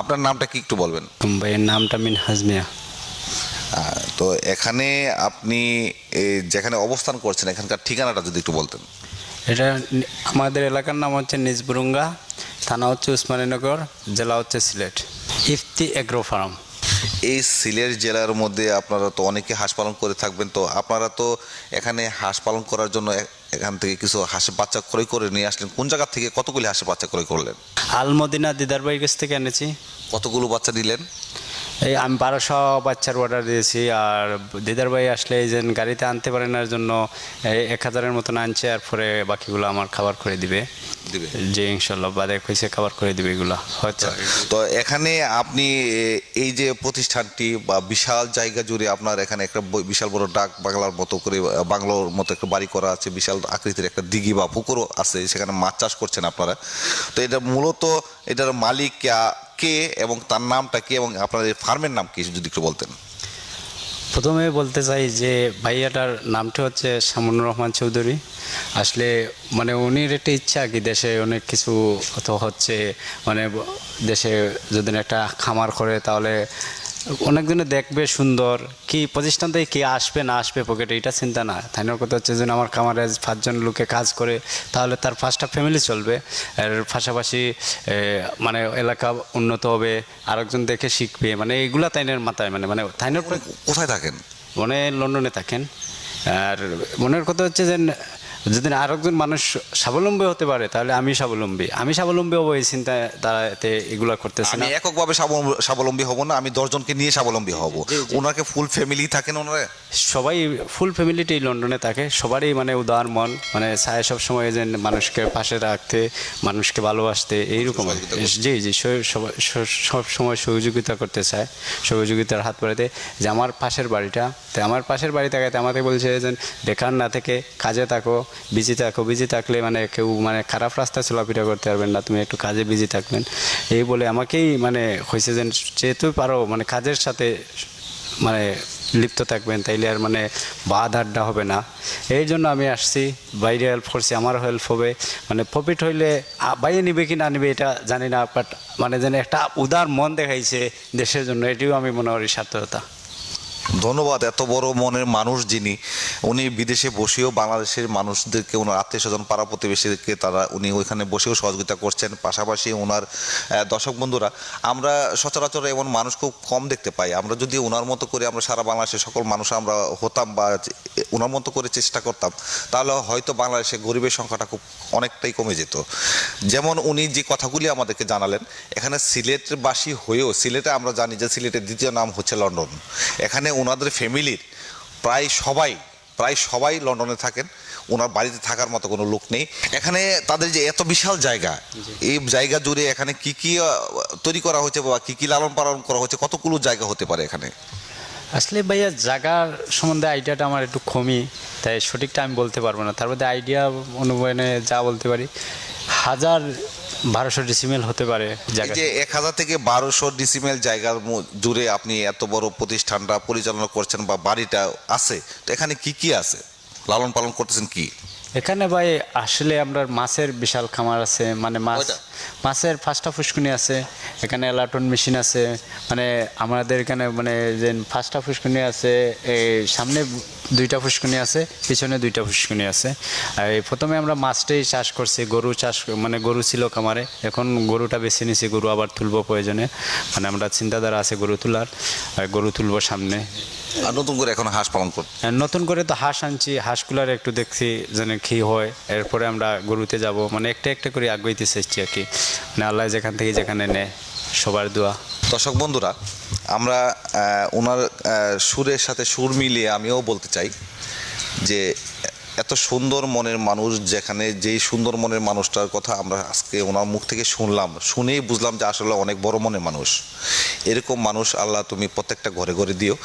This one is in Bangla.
আপনার নামটা কি একটু বলবেন? ভাইয়ের নামটা মিন হাজমিয়া। তো এখানে আপনি যেখানে অবস্থান করছেন এখানকার ঠিকানাটা যদি একটু বলতেন। এটা আমাদের এলাকার নাম হচ্ছে নিজবুরুঙ্গা থানা হচ্ছে উসমানীনগর জেলা হচ্ছে সিলেট। Ifti agro farm. এই সিলেট জেলার মধ্যে আপনারা তো অনেকে হাঁস পালন করে থাকবেন তো আপনারা তো এখানে হাঁস পালন করার জন্য এখান থেকে কিছু হাসি বাচ্চা ক্রয় করে নিয়ে আসলেন। কোন জায়গা থেকে কতগুলি হাসি বাচ্চা ক্রয় করলেন? আলমদিনা দিদার ভাইয়ের কাছ থেকে এনেছি। কতগুলো বাচ্চা দিলেন? এই আমি বারোশো বাচ্চার অর্ডার দিয়েছি আর দিদার ভাই আসলে এই যে গাড়িতে আনতে পারেন না জন্য এক হাজারের মতন আনছে আর পরে বাকিগুলো আমার খাবার করে দিবে। দিবে। যে ইনশাল্লাহ বাদে কইসে খাবার করে দিবে এগুলো হয়তো। তো এখানে আপনি এই যে প্রতিষ্ঠানটি বা বিশাল জায়গা জুড়ে আপনার এখানে একটা বিশাল বড় ডাক বাংলার মতো করে বাংলোর মতো একটা বাড়ি করা আছে বিশাল আকৃতির একটা দিঘি বা পুকুরও আছে সেখানে মাছ চাষ করছেন আপনারা। তো এটা মূলত এটার মালিক কে- এবং তার নামটা কে এবং আপনাদের ফার্মের নাম কি, যদি একটু বলতেন? প্রথমে বলতে চাই যে ভাইয়াটার নামটা হচ্ছে শামুনুর রহমান চৌধুরী। আসলে মানে উনির একটা ইচ্ছা কি, দেশে অনেক কিছু হচ্ছে মানে দেশে যদি একটা খামার করে তাহলে অনেক দিনে দেখবে সুন্দর। কি প্রতিষ্ঠান থেকে কি আসবে না আসবে পকেটে এটা চিন্তা না। থাইনার কথা হচ্ছে যে আমার খামারে পাঁচজন লোকে কাজ করে তাহলে তার পাঁচটা ফ্যামিলি চলবে। এর পাশাপাশি মানে এলাকা উন্নত হবে আরেকজন দেখে শিখবে। মানে এগুলা তাইনের মাথায় মানে মানে থাইনের কোথায় থাকেন? মনে লন্ডনে থাকেন। আর মনের কথা হচ্ছে যে যদি আরেকজন মানুষ স্বাবলম্বী হতে পারে তাহলে আমি স্বাবলম্বী। আমি স্বাবলম্বী হব এই চিন্তায় তারা এতে এগুলা করতেছে আমি এককভাবে স্বাবলম্বী- হব না আমি দশজনকে নিয়ে স্বাবলম্বী হব। ওনাকে ফুল ফ্যামিলি থাকেন ওনারা? সবাই ফুল ফ্যামিলিটাই লন্ডনে থাকে। সবারই মানে উদার মন মানে চায় সব সময় যে মানুষকে পাশে রাখতে মানুষকে ভালোবাসতে এইরকম। জি জি সব সময় সহযোগিতা করতে চায় সহযোগিতার হাত বাড়াতে। যে আমার পাশের বাড়িটা তো আমার পাশের বাড়ি থাকাতে আমাকে বলছে যে বেকার না থেকে কাজে থাকো বিজি থাকো বিজি থাকলে মানে কেউ মানে খারাপ রাস্তায় চলাফেরা করতে পারবেন না, তুমি একটু কাজে বিজি থাকবেন। এই বলে আমাকেই মানে হয়েছে যে যেহেতু পারো মানে কাজের সাথে মানে লিপ্ত থাকবেন, তাইলে আর মানে বাদ আড্ডা হবে না। এই জন্য আমি আসছি, বাইরে হেল্প করছি, আমারও হেল্প হবে। মানে প্রফিট হইলে বাইরে নিবে কি না নিবে এটা জানি না বাট মানে যেন একটা উদার মন দেখাইছে দেশের জন্য, এটিও আমি মনে করি সার্থকতা। ধন্যবাদ এত বড় মনের মানুষ যিনি, উনি বিদেশে বসেও বাংলাদেশের মানুষদেরকে ওনার আত্মীয় স্বজন পাড়া প্রতিবেশীদেরকে তারা, উনি ওইখানে বসেও সহযোগিতা করছেন। পাশাপাশি ওনার দর্শক বন্ধুরা, আমরা সচরাচর এমন মানুষ খুব কম দেখতে পাই। আমরা যদি ওনার মতো করে আমরা সারা বাংলাদেশের সকল মানুষ আমরা হতাম বা ওনার মতো করে চেষ্টা করতাম, তাহলে হয়তো বাংলাদেশে গরিবের সংখ্যাটা খুব অনেকটাই কমে যেত। যেমন উনি যে কথাগুলি আমাদেরকে জানালেন, এখানে সিলেটবাসী হয়েও, সিলেটে আমরা জানি যে সিলেটের দ্বিতীয় নাম হচ্ছে লন্ডন। এখানে ওনাদের ফ্যামিলির প্রায় সবাই প্রায় সবাই লন্ডনে থাকেন। ওনার বাড়িতে থাকার মতো কোনো লোক নেই। এখানে তাদের যে এত বিশাল জায়গা এই জায়গা জুড়ে এখানে কি কি তৈরি করা হয়েছে বা কি কি লালন পালন করা হচ্ছে কতগুলো জায়গা হতে পারে এখানে? আসলে ভাইয়া জায়গার সম্বন্ধে আইডিয়াটা আমার একটু কমই তাই সঠিকটা আমি বলতে পারব না। তার মধ্যে আইডিয়া অনুবয়নে যা বলতে পারি হাজার বারোশো ডিসিমেল হতে পারে যে এক হাজার থেকে বারোশো ডিসিমেল জায়গার জুড়ে আপনি এত বড় প্রতিষ্ঠানটা পরিচালনা করছেন বা বাড়িটা আছে তো এখানে কি কি আছে? লালন পালন করতেছেন কি? এখানে ভাই আসলে আমরা মাছের বিশাল খামার আছে মানে মাছ মাছের ফাস্টা ফুসকুনি আছে এখানে এলাটন মেশিন আছে মানে আমাদের এখানে মানে যে ফার্স্টটা ফুসকুনি আছে এই সামনে দুইটা ফুসকুনি আছে পিছনে দুইটা ফুসকুনি আছে। আর এই প্রথমে আমরা মাছটাই চাষ করছি গরু চাষ মানে গরু ছিল খামারে এখন গরুটা বেছে নিছি গরু আবার তুলবো প্রয়োজনে। মানে আমরা চিন্তাধারা আছে গরু তোলার আর গরু তুলবো সামনে। আর নতুন করে এখন হাঁস পালন আর নতুন করে তো হাঁস আনছি হাঁসগুলার একটু দেখছি যেন কি হয় এরপরে আমরা গরুতে যাব। মানে একটা একটা করে আগাইতে চাইছি আর কি। মানে আল্লাহ যেখান থেকে যেখানে নেয়। সবার দোয়া। দর্শক বন্ধুরা, আমরা ওনার সুরের সাথে সুর মিলিয়ে আমিও বলতে চাই যে, এত সুন্দর মনের মানুষ যেখানে, যেই সুন্দর মনের মানুষটার কথা আমরা আজকে ওনার মুখ থেকে শুনলাম, শুনেই বুঝলাম যে আসলে অনেক বড় মনের মানুষ। এরকম মানুষ আল্লাহ তুমি প্রত্যেকটা ঘরে ঘরে দিও।